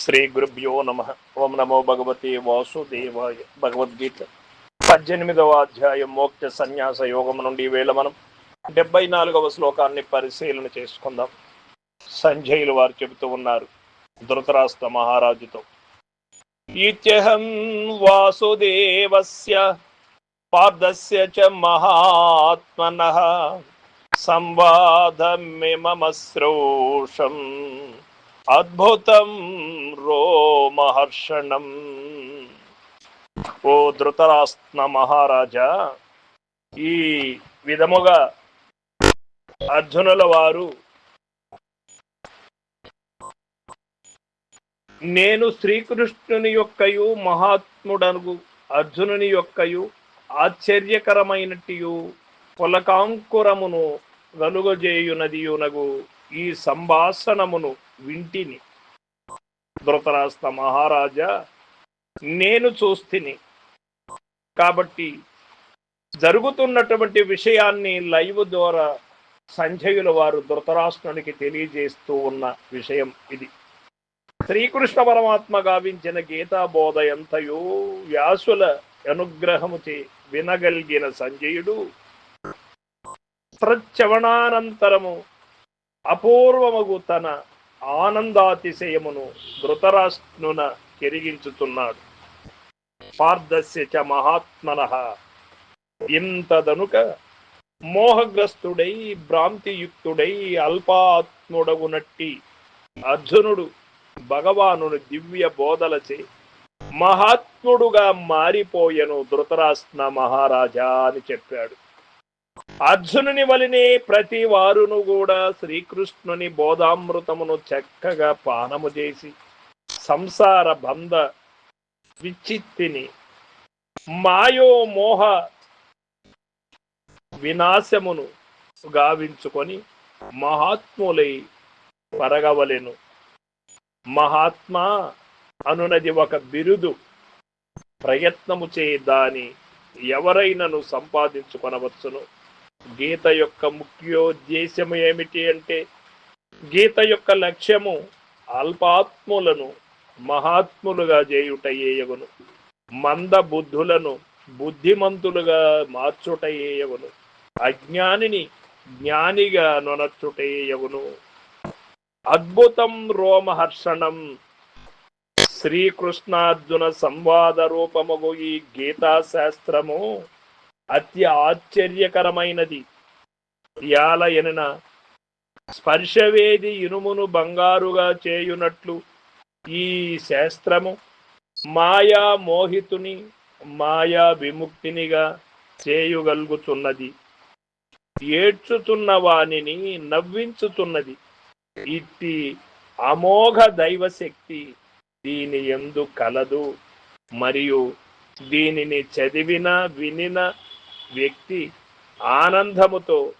శ్రీ గురుభ్యో నమ. ఓం నమో భగవతి వాసుదేవాయ. భగవద్గీత పద్దెనిమిదవ అధ్యాయం మోక్ష సన్యాస యోగం నుండి వేళ మనం డెబ్బై నాలుగవ శ్లోకాన్ని పరిశీలన చేసుకుందాం. సంజయులు వారు చెబుతూ ఉన్నారు ధృతరాష్ట్ర మహారాజుతో. ఇత్యహం వాసుదేవస్య పార్థస్య చ మహాత్మనః. సంవాదమిమమశ్రౌషం. అద్భుతం రోమహర్షణం. ఓ ధృతరాష్ట్ర మహారాజా ఈ విధముగా అర్జునుల వారు నేను శ్రీకృష్ణుని యొక్కయు మహాత్ముడను అర్జునుని యొక్కయు ఆశ్చర్యకరమైనటియు పులకాంకురమును గలుగజేయునదియునగు ఈ సంభాషణమును వింటిని. ధృతరాష్ట్ర మహారాజా నేను చూస్తిని. కాబట్టి జరుగుతున్నటువంటి విషయాన్ని లైవ్ ద్వారా సంజయుల వారు ధృతరాష్ట్రునికి తెలియజేస్తూ ఉన్న విషయం ఇది. శ్రీకృష్ణ పరమాత్మ గావించిన గీతా బోధ ఎంతయో వ్యాసుల అనుగ్రహముచే వినగలిగిన సంజయుడు ప్రశ్రవణానంతరము అపూర్వమగు తన ఆనందాతిశయమును ధృతరాష్ట్రున కెరిగించుతున్నాడు పార్థస్య చ మహాత్మన. ఇంతదనుక మోహగ్రస్తుడై భ్రాంతియుక్తుడై అల్పాత్ముడగునట్టి అర్జునుడు భగవానుని దివ్య బోధలచే మహాత్ముడుగా మారిపోయెను ధృతరాష్ట్ర మహారాజా అని చెప్పాడు. అర్జునుని వలనే ప్రతి వారును కూడా శ్రీకృష్ణుని బోధామృతమును చక్కగా పానము చేసి సంసార బంధ విచ్చిత్తిని మాయో మోహ వినాశమును గావించుకొని మహాత్ములై పరగవలెను. మహాత్మా అనునది ఒక బిరుదు ప్రయత్నము చే దాని ఎవరైనను సంపాదించుకొనవచ్చును. గీత యొక్క ముఖ్యోద్దేశము ఏమిటి అంటే గీత యొక్క లక్ష్యము అల్పాత్ములను మహాత్ములుగా చేయుటయేయగును. మంద బుద్ధులను బుద్ధిమంతులుగా మార్చుటయేయగును. అజ్ఞానిని జ్ఞానిగా నొనర్చుటయేయగును అద్భుతం రోమహర్షణం. శ్రీకృష్ణార్జున సంవాద రూపముగు ఈ గీతా శాస్త్రము అతి ఆశ్చర్యకరమైనది. యాలయన స్పర్శవేది ఇనుమును బంగారుగా చేయునట్లు ఈ శాస్త్రము మాయా మోహితుని మాయా విముక్తినిగా చేయగలుగుతున్నది. ఏడ్చుతున్న వానిని నవ్వించుతున్నది. ఇట్టి అమోఘ దైవశక్తి దీని ఎందు కలదు. మరియు దీనిని చదివిన వినిన వ్యక్తి ఆనందముతో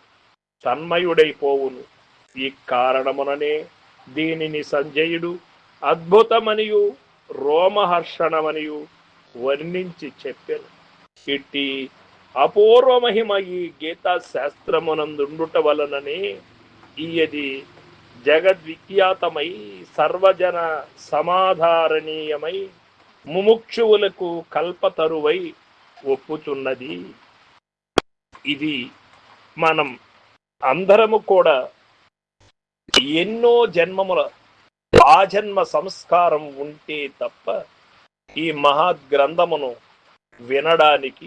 తన్మయుడైపోవును. ఈ కారణముననే దీనిని సంజయుడు అద్భుతమనియు రోమహర్షణమనియు వర్ణించి చెప్పాను. ఇట్టి అపూర్వ మహిమ ఈ గీతా శాస్త్రమునందుండుట వలననే ఈయది జగద్విఖ్యాతమై సర్వజన సమాధారణీయమై ముముక్షువులకు కల్పతరువై ఒప్పుచున్నది. ఇది మనం అందరము కూడా ఎన్నో జన్మముల ఆజన్మ సంస్కారం ఉంటే తప్ప ఈ మహాగ్రంథమును వినడానికి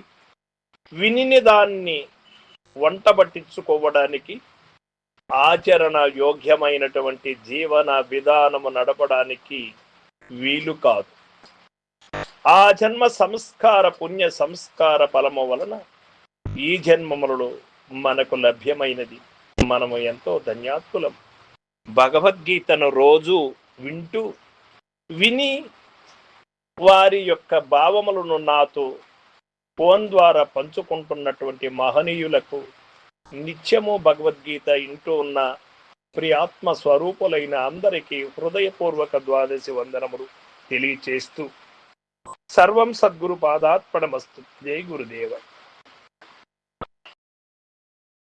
వినిని దాన్ని వంట పట్టించుకోవడానికి ఆచరణ యోగ్యమైనటువంటి జీవన విధానము నడపడానికి వీలు కాదు. ఆ జన్మ సంస్కార పుణ్య సంస్కార ఫలము వలన ఈ జన్మములలో మనకు లభ్యమైనది. మనము ఎంతో ధన్యాత్కులం భగవద్గీతను రోజు వింటూ విని వారి యొక్క భావములను నాతో ఫోన్ ద్వారా పంచుకుంటున్నటువంటి మహనీయులకు నిత్యము భగవద్గీత ఇంటూ ఉన్న ప్రియాత్మ స్వరూపులైన అందరికీ హృదయపూర్వక ద్వాదశి వందనములు తెలియచేస్తూ సర్వం సద్గురు పాదాత్పణమస్తు జై గురుదేవ.